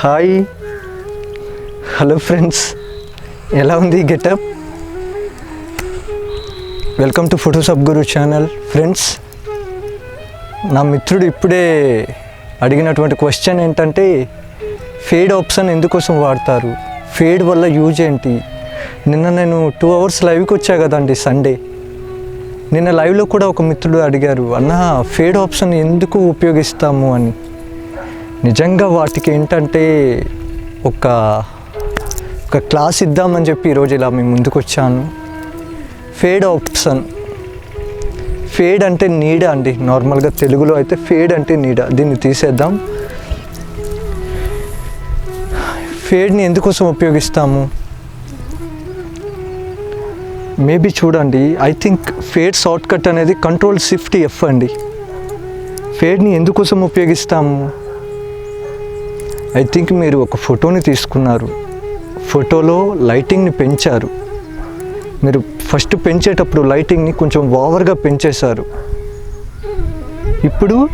Hi. Hello friends. ఎలా ఉంది getup? Welcome to Photoshop Guru channel. Friends నా మిత్రుడు ఇప్పుడే అడిగినటువంటి క్వశ్చన్ ఏంటంటే ఫేడ్ ఆప్షన్ ఎందుకోసం వాడతారు? ఫేడ్ వల్ల యూజ్ ఏంటి? నిన్న నేను టూ అవర్స్ లైవ్కి వచ్చా కదండి సండే నిన్న లైవ్లో కూడా ఒక మిత్రుడు అడిగారు అన్న ఫేడ్ ఆప్షన్ ఎందుకు ఉపయోగిస్తాము? అని. నిజంగా వాటికి ఏంటంటే ఒక ఒక క్లాస్ ఇద్దామని చెప్పి ఈరోజు ఇలా మేము ముందుకు వచ్చాను. Fade option. ఫేడ్ అంటే నీడ అండి. నార్మల్గా తెలుగులో అయితే ఫేడ్ అంటే నీడ. దీన్ని తీసేద్దాం. ఫేడ్ని ఎందుకోసం ఉపయోగిస్తాము? మేబీ చూడండి. I think fade shortcut అనేది కంట్రోల్ షిఫ్ట్ ఎఫ్ అండి. ఫేడ్ని ఎందుకోసం ఉపయోగిస్తాము? ఐ థింక్ మీరు ఒక ఫోటోని తీసుకున్నారు. ఫోటోలో లైటింగ్ని పెంచారు. మీరు ఫస్ట్ పెంచేటప్పుడు లైటింగ్ని కొంచెం ఓవర్గా పెంచేశారు. ఇప్పుడు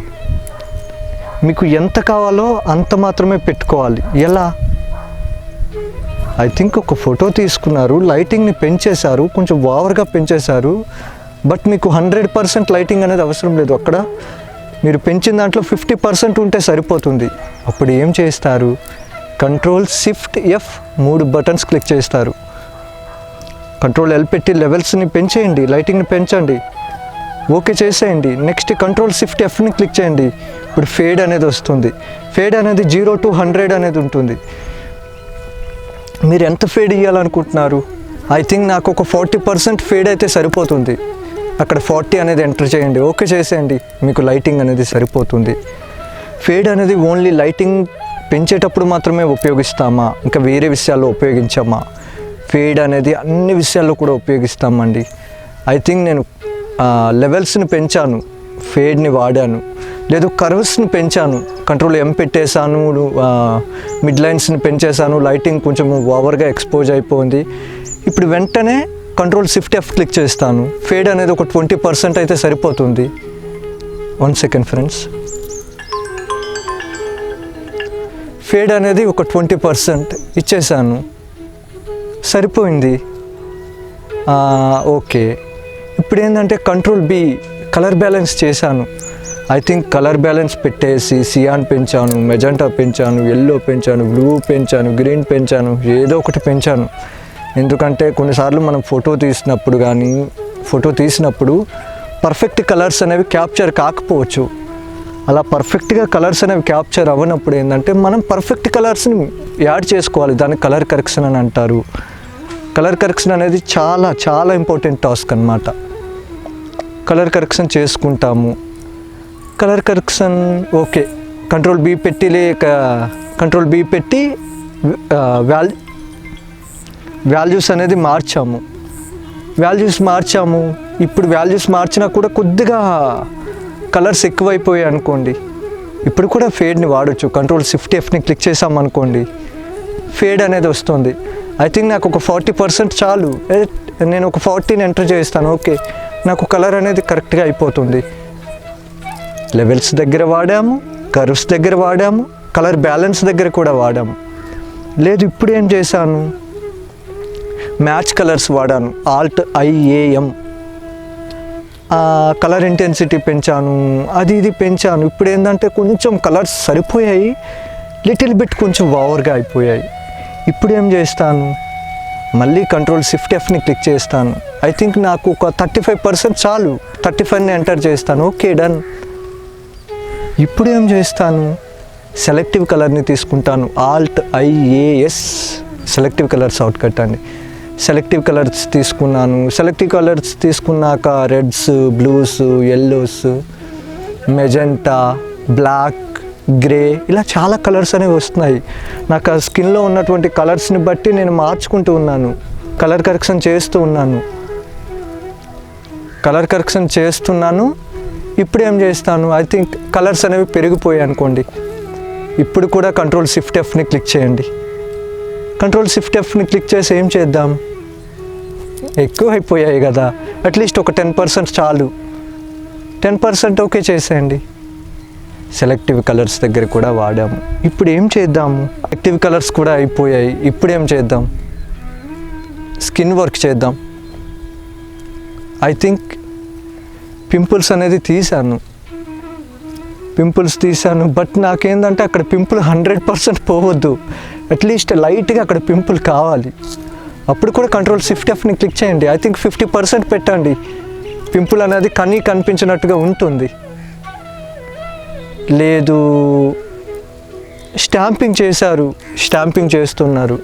మీకు ఎంత కావాలో అంత మాత్రమే పెట్టుకోవాలి. ఎలా? ఐ థింక్ ఒక ఫోటో తీసుకున్నారు లైటింగ్ని పెంచేశారు కొంచెం ఓవర్గా పెంచేశారు బట్ మీకు హండ్రెడ్ పర్సెంట్ లైటింగ్ అనేది అవసరం లేదు అక్కడ. మీరు పెంచిన దాంట్లో ఫిఫ్టీ పర్సెంట్ ఉంటే సరిపోతుంది. అప్పుడు ఏం చేస్తారు? కంట్రోల్ షిఫ్ట్ ఎఫ్ మూడు బటన్స్ క్లిక్ చేస్తారు. కంట్రోల్ ఎల్ పెట్టి లెవెల్స్ని పెంచేయండి లైటింగ్ని పెంచండి. ఓకే చేసేయండి. నెక్స్ట్ కంట్రోల్ షిఫ్ట్ ఎఫ్ని క్లిక్ చేయండి. ఇప్పుడు ఫేడ్ అనేది వస్తుంది. ఫేడ్ అనేది జీరో టు హండ్రెడ్ అనేది ఉంటుంది. మీరు ఎంత ఫేడ్ ఇవ్వాలనుకుంటున్నారు ఐ థింక్ నాకు ఒక ఫార్టీ పర్సెంట్ ఫేడ్ అయితే సరిపోతుంది. అక్కడ ఫార్టీ అనేది ఎంటర్ చేయండి. ఓకే చేసేయండి. మీకు లైటింగ్ అనేది సరిపోతుంది. ఫేడ్ అనేది ఓన్లీ లైటింగ్ పెంచేటప్పుడు మాత్రమే ఉపయోగిస్తామా? ఇంకా వేరే విషయాల్లో ఉపయోగించామా? ఫేడ్ అనేది అన్ని విషయాల్లో కూడా ఉపయోగిస్తామండి. ఐ థింక్ నేను లెవెల్స్ని పెంచాను. ఫేడ్ని వాడాను. లేదు కర్వ్స్ని పెంచాను. కంట్రోల్ ఎం పెట్టేశాను మిడ్ లైన్స్ని పెంచేశాను. లైటింగ్ కొంచెం ఓవర్గా ఎక్స్పోజ్ అయిపోయింది. ఇప్పుడు వెంటనే కంట్రోల్ షిఫ్ట్ ఎఫ్ క్లిక్ చేస్తాను. ఫేడ్ అనేది ఒక ట్వంటీ పర్సెంట్ అయితే సరిపోతుంది. వన్ సెకండ్ ఫ్రెండ్స్ ఫేడ్ అనేది ఒక ట్వంటీ పర్సెంట్ ఇచ్చేసాను. సరిపోయింది. ఓకే. ఇప్పుడు ఏంటంటే కంట్రోల్ బి కలర్ బ్యాలెన్స్ చేశాను. ఐ థింక్ కలర్ బ్యాలెన్స్ పెట్టేసి సియాన్ పెంచాను మెజంటా పెంచాను ఎల్లో పెంచాను బ్లూ పెంచాను గ్రీన్ పెంచాను ఏదో ఒకటి పెంచాను. ఎందుకంటే కొన్నిసార్లు మనం ఫోటో తీసినప్పుడు కానీ ఫోటో తీసినప్పుడు పర్ఫెక్ట్ కలర్స్ అనేవి క్యాప్చర్ కాకపోవచ్చు. అలా పర్ఫెక్ట్గా కలర్స్ అనేవి క్యాప్చర్ అవ్వనప్పుడు ఏంటంటే మనం పర్ఫెక్ట్ కలర్స్ని యాడ్ చేసుకోవాలి. దాన్ని కలర్ కరెక్షన్ అని అంటారు. కలర్ కరెక్షన్ అనేది చాలా చాలా ఇంపార్టెంట్ టాస్క్ అనమాట కలర్ కరెక్షన్ చేసుకుంటాము. Colour correction okay control B పెట్టి లేక కంట్రోల్ బీ పెట్టి వాల్ వాల్యూస్ అనేది మార్చాము. వాల్యూస్ మార్చాము. ఇప్పుడు వాల్యూస్ మార్చినా కూడా కొద్దిగా కలర్స్ ఎక్కువైపోయాయి అనుకోండి. ఇప్పుడు కూడా ఫేడ్ని వాడచ్చు. కంట్రోల్ షిఫ్ట్ ఎఫ్ని క్లిక్ చేసాం అనుకోండి ఫేడ్ అనేది వస్తుంది. ఐ థింక్ నాకు ఒక ఫార్టీ పర్సెంట్ చాలు. ఏ, నేను ఒక ఫార్టీని ఎంటర్ చేస్తాను ఓకే నాకు కలర్ అనేది కరెక్ట్గా అయిపోతుంది. లెవెల్స్ దగ్గర వాడాము కర్వ్స్ దగ్గర వాడాము కలర్ బ్యాలెన్స్ దగ్గర కూడా వాడాము. లేదు ఇప్పుడు ఏం చేశాను? మ్యాచ్ కలర్స్ వాడాను. Alt I A M. Colour intensity పెంచాను. అది ఇది పెంచాను. ఇప్పుడు ఏంటంటే కొంచెం కలర్స్ సరిపోయాయి. లిటిల్ బిట్ కొంచెం ఓవర్గా అయిపోయాయి. ఇప్పుడు ఏం చేస్తాను? మళ్ళీ కంట్రోల్ షిఫ్ట్ ఎఫ్ని క్లిక్ చేస్తాను. ఐ థింక్ నాకు ఒక థర్టీ ఫైవ్ పర్సెంట్ చాలు. థర్టీ ఫైవ్ని ఎంటర్ చేస్తాను. ఓకే డన్ ఇప్పుడు ఏం చేస్తాను? సెలెక్టివ్ కలర్ని తీసుకుంటాను. Alt I A S selective colours shortcut అండి. సెలెక్టివ్ కలర్స్ తీసుకున్నాను. సెలెక్టివ్ కలర్స్ తీసుకున్నాక reds blues yellows magenta black grey ఇలా చాలా కలర్స్ అనేవి వస్తున్నాయి. నాకు ఆ స్కిన్లో ఉన్నటువంటి కలర్స్ని బట్టి నేను మార్చుకుంటూ ఉన్నాను. కలర్ కరెక్షన్ చేస్తూ ఉన్నాను. కలర్ కరెక్షన్ చేస్తున్నాను. ఇప్పుడు ఏం చేస్తాను? ఐ థింక్ కలర్స్ అనేవి పెరిగిపోయాయి అనుకోండి. ఇప్పుడు కూడా కంట్రోల్ షిఫ్ట్ ఎఫ్ని క్లిక్ చేయండి. కంట్రోల్ షిఫ్ట్ ఎఫ్ని క్లిక్ చేసి ఏం చేద్దాం? ఎక్కువ అయిపోయాయి కదా. అట్లీస్ట్ ఒక టెన్ పర్సెంట్ చాలు. టెన్ పర్సెంట్ ఓకే చేసేయండి. సెలెక్టివ్ కలర్స్ దగ్గర కూడా వాడాము. ఇప్పుడు ఏం చేద్దాము? యాక్టివ్ కలర్స్ కూడా అయిపోయాయి. ఇప్పుడు ఏం చేద్దాం? స్కిన్ వర్క్ చేద్దాం. ఐ థింక్ పింపుల్స్ అనేది తీశాను. పింపుల్స్ తీశాను. బట్ నాకేందంటే అక్కడ పింపుల్ హండ్రెడ్ పర్సెంట్ పోవద్దు. అట్లీస్ట్ లైట్గా అక్కడ పింపుల్ కావాలి. అప్పుడు కూడా కంట్రోల్ షిఫ్ట్ ఎఫ్ని క్లిక్ చేయండి. ఐ థింక్ ఫిఫ్టీ పర్సెంట్ పెట్టండి. పింపుల్ అనేది కనీ కనిపించినట్టుగా ఉంటుంది. లేదు. స్టాంపింగ్ చేశారు. స్టాంపింగ్ చేస్తున్నారు.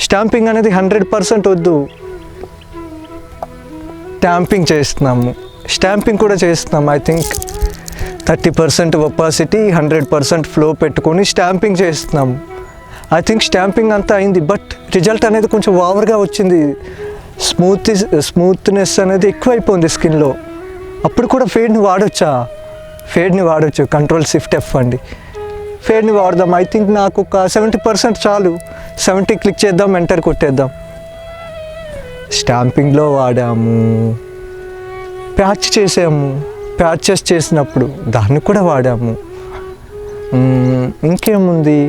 స్టాంపింగ్ అనేది హండ్రెడ్ పర్సెంట్ వద్దు. స్టాంపింగ్ చేస్తున్నాము. స్టాంపింగ్ కూడా చేస్తున్నాము I think thirty percent opacity hundred percent flow పెట్టుకొని స్టాంపింగ్ చేస్తున్నాము ఐ థింక్ స్టాంపింగ్ అంతా అయింది బట్ రిజల్ట్ అనేది కొంచెం ఓవర్గా వచ్చింది. స్మూత్ స్మూత్నెస్ అనేది ఎక్కువైపోయింది స్కిన్లో. అప్పుడు కూడా ఫేడ్ని వాడొచ్చా? ఫేడ్ని వాడొచ్చు కంట్రోల్ షిఫ్ట్ ఎఫ్ అండి. ఫేడ్ని వాడదాం. ఐ థింక్ నాకు ఒక సెవెంటీ పర్సెంట్ చాలు. సెవెంటీ క్లిక్ చేద్దాం ఎంటర్ కొట్టేద్దాం. స్టాంపింగ్లో వాడాము. ప్యాచ్ చేసాము. ప్యాచెస్ చేసినప్పుడు దాన్ని కూడా వాడాము. ఇంకేముంది?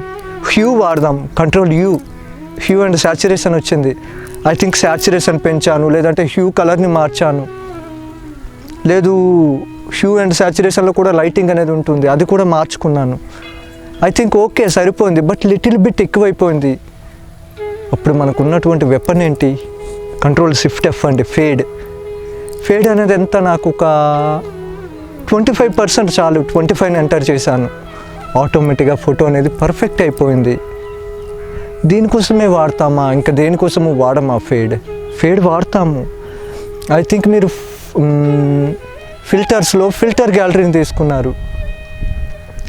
హ్యూ వాడదాం. Control U hue and saturation వచ్చింది. ఐ థింక్ శాచురేషన్ పెంచాను లేదంటే హ్యూ కలర్ని మార్చాను. లేదు హ్యూ అండ్ శాచురేషన్లో కూడా లైటింగ్ అనేది ఉంటుంది. అది కూడా మార్చుకున్నాను. ఐ థింక్ ఓకే సరిపోయింది. బట్ లిటిల్ బిట్ ఎక్కువైపోయింది. అప్పుడు మనకు ఉన్నటువంటి వెపన్ ఏంటి? కంట్రోల్ షిఫ్ట్ ఎఫ్ అండి ఫేడ్ ఫేడ్ అనేది ఎంత? నాకు ఒక ట్వంటీ ఫైవ్ పర్సెంట్ చాలు. ట్వంటీ ఫైవ్ ఎంటర్ చేశాను. ఆటోమేటిక్గా ఫోటో అనేది పర్ఫెక్ట్ అయిపోయింది. దీనికోసమే వాడతామా? ఇంకా దేనికోసము వాడమా ఫేడ్? ఫేడ్ వాడతాము. ఐ థింక్ మీరు ఫిల్టర్స్లో ఫిల్టర్ గ్యాలరీని తీసుకున్నారు.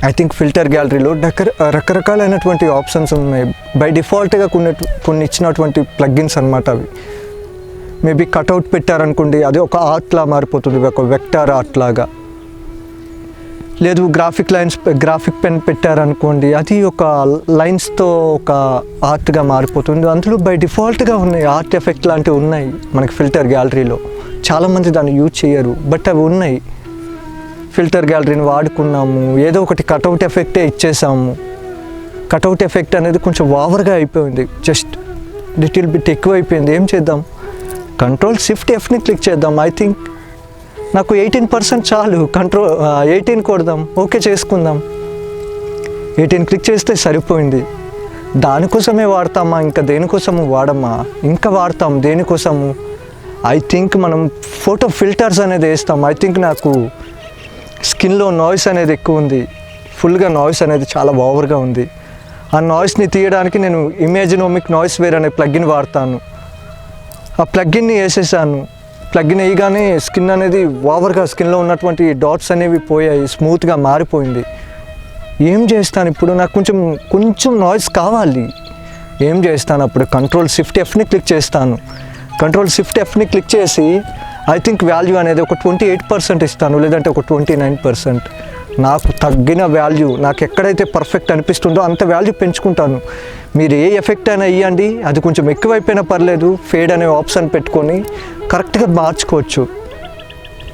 ఐ థింక్ ఫిల్టర్ గ్యాలరీలో రకర రకరకాలైనటువంటి ఆప్షన్స్ ఉన్నాయి. బై డిఫాల్ట్గా కొన్ని కొన్ని ఇచ్చినటువంటి ప్లగ్గిన్స్ అనమాట అవి. మేబీ కట్అవుట్ పెట్టారనుకోండి అది ఒక ఆర్ట్లా మారిపోతుంది ఒక వెక్టార్ ఆర్ట్ లాగా లేదు గ్రాఫిక్ లైన్స్ గ్రాఫిక్ పెన్ పెట్టారనుకోండి అది ఒక లైన్స్తో ఒక ఆర్ట్గా మారిపోతుంది. అందులో బై డిఫాల్ట్గా ఉన్నాయి ఆర్ట్ ఎఫెక్ట్ లాంటివి ఉన్నాయి మనకి ఫిల్టర్ గ్యాలరీలో చాలామంది దాన్ని యూజ్ చేయరు బట్ అవి ఉన్నాయి. ఫిల్టర్ గ్యాలరీని వాడుకున్నాము ఏదో ఒకటి కటౌట్ ఎఫెక్టే ఇచ్చేసాము. కటౌట్ ఎఫెక్ట్ అనేది కొంచెం ఓవర్గా అయిపోయింది జస్ట్ లిటిల్ బిట్ ఎక్కువ అయిపోయింది ఏం చేద్దాం? కంట్రోల్ షిఫ్ట్ ఎఫ్ని క్లిక్ చేద్దాం ఐ థింక్ నాకు ఎయిటీన్ పర్సెంట్ చాలు కంట్రోల్ ఎయిటీన్ కొడదాం ఓకే చేసుకుందాం. ఎయిటీన్ క్లిక్ చేస్తే సరిపోయింది. దానికోసమే వాడతామా ఇంకా దేనికోసము వాడమ్మా ఇంకా వాడతాం దేనికోసము? ఐ థింక్ మనం ఫోటో ఫిల్టర్స్ అనేది వేస్తాం. ఐ థింక్ నాకు స్కిన్లో నాయిస్ అనేది ఎక్కువ ఉంది. ఫుల్గా నాయిస్ అనేది చాలా ఓవర్గా ఉంది. ఆ నాయిస్ని తీయడానికి నేను ఇమేజినోమిక్ నాయిస్ వేర్ అనే ప్లగ్గిన్ వాడతాను. ఆ ప్లగ్గిన్ని వేసేసాను. ప్లగ్గిన్ వేయగానే స్కిన్ అనేది ఓవర్గా స్కిన్లో ఉన్నటువంటి డాట్స్ అనేవి పోయాయి స్మూత్గా మారిపోయింది. ఏం చేస్తాను ఇప్పుడు? నాకు కొంచెం కొంచెం నాయిస్ కావాలి. ఏం చేస్తాను అప్పుడు? కంట్రోల్ షిఫ్ట్ ఎఫ్ని క్లిక్ చేస్తాను. కంట్రోల్ షిఫ్ట్ ఎఫ్ని క్లిక్ చేసి ఐ థింక్ వాల్యూ అనేది ఒక ట్వంటీ ఎయిట్ పర్సెంట్ ఇస్తాను లేదంటే ఒక ట్వంటీ నైన్ పర్సెంట్ నాకు తగ్గిన వాల్యూ నాకు ఎక్కడైతే పర్ఫెక్ట్ అనిపిస్తుందో అంత వాల్యూ పెంచుకుంటాను. మీరు ఏ ఎఫెక్ట్ అయినా ఇవ్వండి అది కొంచెం ఎక్కువైపోయినా పర్లేదు ఫేడ్ అనే ఆప్షన్ పెట్టుకొని కరెక్ట్గా మార్చుకోవచ్చు.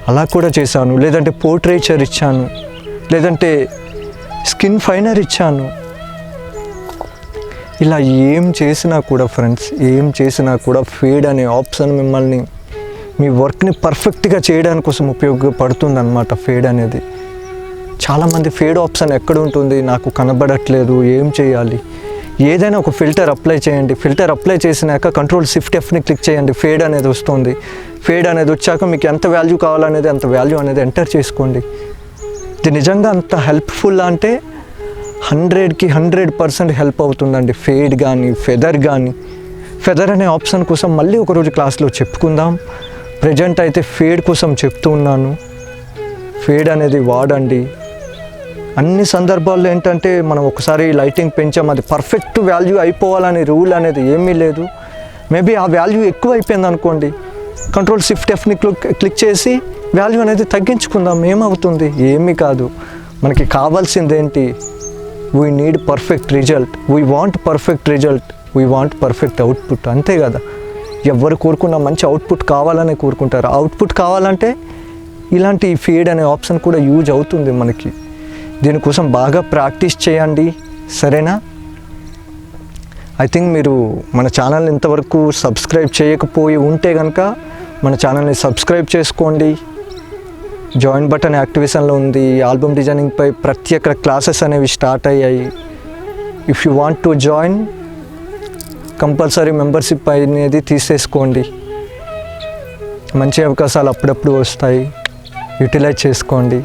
అలా కూడా చేశాను. లేదంటే పోర్ట్రేచర్ ఇచ్చాను. లేదంటే స్కిన్ ఫైనర్ ఇచ్చాను. ఇలా ఏం చేసినా కూడా ఫ్రెండ్స్ ఏం చేసినా కూడా ఫేడ్ అనే ఆప్షన్ మిమ్మల్ని మీ వర్క్ని పర్ఫెక్ట్గా చేయడానికి కోసం ఉపయోగపడుతుంది అనమాట ఫేడ్ అనేది. చాలామంది ఫేడ్ ఆప్షన్ ఎక్కడ ఉంటుంది? నాకు కనబడట్లేదు. ఏం చేయాలి? ఏదైనా ఒక ఫిల్టర్ అప్లై చేయండి. ఫిల్టర్ అప్లై చేసినాక కంట్రోల్ షిఫ్ట్ ఎఫ్ని క్లిక్ చేయండి. ఫేడ్ అనేది వస్తుంది. ఫేడ్ అనేది వచ్చాక మీకు ఎంత వాల్యూ కావాలనేది అంత వాల్యూ అనేది ఎంటర్ చేసుకోండి. ఇది నిజంగా అంత హెల్ప్ఫుల్ అంటే హండ్రెడ్కి హండ్రెడ్ పర్సెంట్ హెల్ప్ అవుతుందండి. ఫేడ్ కానీ ఫెదర్ కానీ ఫెదర్ అనే ఆప్షన్ కోసం మళ్ళీ ఒకరోజు క్లాస్లో చెప్పుకుందాం. ప్రజెంట్ అయితే ఫేడ్ కోసం చెప్తూ ఉన్నాను. ఫేడ్ అనేది వాడండి. అన్ని సందర్భాల్లో ఏంటంటే మనం ఒకసారి లైటింగ్ పెంచాం అది పర్ఫెక్ట్ వాల్యూ అయిపోవాలనే రూల్ అనేది ఏమీ లేదు. మేబీ ఆ వాల్యూ ఎక్కువ అయిపోయింది అనుకోండి కంట్రోల్ షిఫ్ట్ ఎఫ్ని క్లిక్ క్లిక్ చేసి వాల్యూ అనేది తగ్గించుకుందాం ఏమవుతుంది? ఏమీ కాదు. మనకి కావాల్సింది ఏంటి? We need perfect result we want perfect result we want perfect output అంతే కదా. ఎవరు కోరుకున్నా మంచి అవుట్పుట్ కావాలనే కోరుకుంటారు. అవుట్పుట్ కావాలంటే ఇలాంటి ఫీడ్ అనే ఆప్షన్ కూడా యూజ్ అవుతుంది మనకి. దీనికోసం బాగా ప్రాక్టీస్ చేయండి. సరేనా? ఐ థింక్ మీరు మన ఛానల్ ఇంతవరకు సబ్స్క్రైబ్ చేయకపోయి ఉంటే కనుక మన ఛానల్ని సబ్స్క్రైబ్ చేసుకోండి. జాయిన్ బటన్ యాక్టివేషన్లో ఉంది. ఆల్బమ్ డిజైనింగ్పై ప్రత్యేక క్లాసెస్ అనేవి స్టార్ట్ అయ్యాయి. If you want to join compulsory membership అనేది తీసేసుకోండి. మంచి అవకాశాలు అప్పుడప్పుడు వస్తాయి. యూటిలైజ్ చేసుకోండి.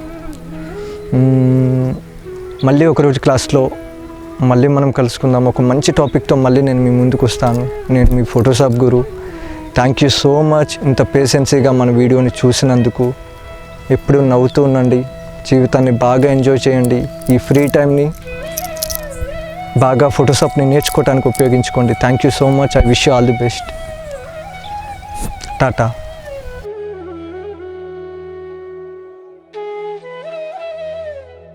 మళ్ళీ ఒకరోజు క్లాస్లో మళ్ళీ మనం కలుసుకుందాం. ఒక మంచి టాపిక్తో మళ్ళీ నేను మీ ముందుకు వస్తాను. నేను మీ Photoshop Guru. Thank you so much ఇంత పేషెన్సీగా మన వీడియోని చూసినందుకు ఎప్పుడు నవ్వుతూ ఉండండి. జీవితాన్ని బాగా ఎంజాయ్ చేయండి. ఈ ఫ్రీ టైంని బాగా ఫోటోషాప్ని నేర్చుకోవడానికి ఉపయోగించుకోండి. Thank you so much I wish you all the best tata.